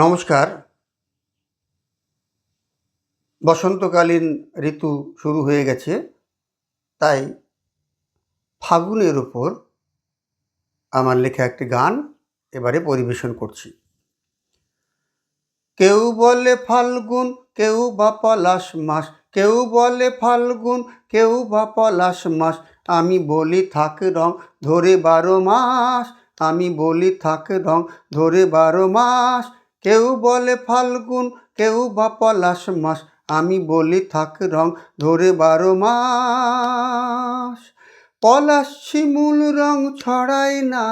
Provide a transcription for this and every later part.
নমস্কার। বসন্তকালীন ঋতু শুরু হয়ে গেছে, তাই ফাগুনের ওপর আমার লেখা একটি গান এবারে পরিবেশন করছি। কেউ বলে ফাল্গুন, কেউ বা পলাশ মাস, কেউ বলে ফাল্গুন, কেউ বা পলাশ মাস, আমি বলি থাক রং ধরে বারো মাস, আমি বলি থাক রং ধরে বারো মাস কেউ বলে ফাল্গুন, কেউ বা পলাশ মাস। আমি বলি, থাক রং ধরে বারো মাস। পলাশ শিমুল রং ছড়ায় না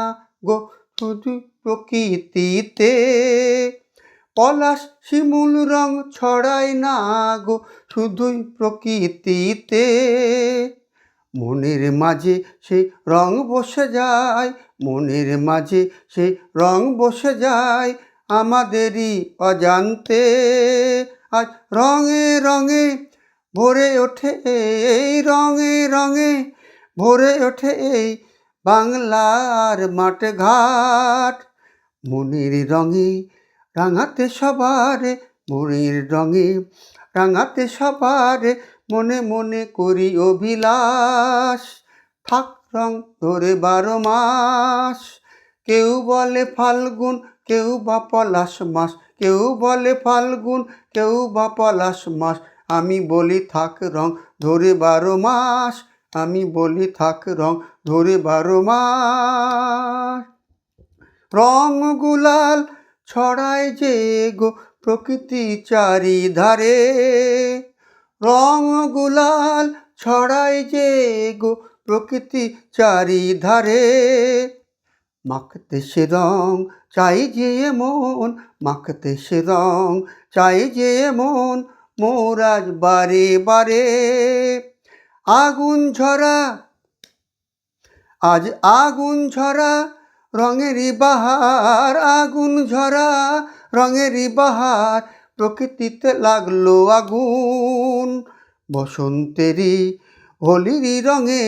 গো শুধু প্রকৃতিতে। পলাশ শিমুল রং ছড়ায় না গো শুধুই প্রকৃতিতে। মনের মাঝে সেই রং বসে যায়, মনের মাঝে সেই রং বসে যায় আমাদেরই অজান্তে আজ রঙে রঙে ভরে ওঠে এই রঙে রঙে ভরে ওঠে এই বাংলার মাঠ ঘাট মনের রঙে রাঙাতে সবার, মনের রঙে রাঙাতে সবার মনে মনে করি অভিলাষ। থাক রং ধরে বারো মাস কেউ বলে ফাল্গুন, কেউ বা পলাশ মাস। কেউ বলে ফাল্গুন, কেউ বা পলাশ মাস। আমি বলি থাক রং, ধরে বারো মাস। আমি বলি থাক রং, ধরে বারো মাস। রং গুলাল ছড়ায় যে গো প্রকৃতি চারিধারে। রং গুলাল ছড়ায় যে গো প্রকৃতি চারিধারে। মাখতে সে রং চাই যে মন মাখতে সে রং চাই যে মন মোরাজ বারে বারে। আগুন ঝরা, আজ আগুন ঝরা, রঙেরই বাহার, আগুন ঝরা, রঙেরই বাহার, প্রকৃতিতে লাগল আগুন। বসন্তেরই, হোলিরই রঙে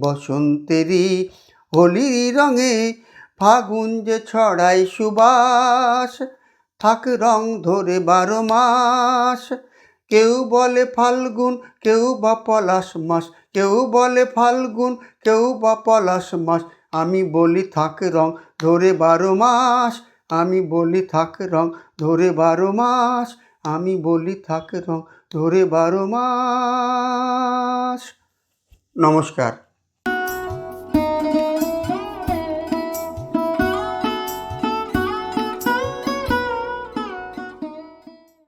বসন্তেরই হোলিরই রঙে ফাগুন যে ছড়ায় সুবাস, থাক রং ধরে বারো মাস। কেউ বলে ফাল্গুন, কেউ বা পলাশ মাস। কেউ বলে ফাল্গুন, কেউ বা পলাশ মাস। আমি বলি থাক রং ধরে বারো মাস। আমি বলি থাক রং ধরে বারো মাস। আমি বলি থাক রং ধরে বারো মাস। নমস্কার।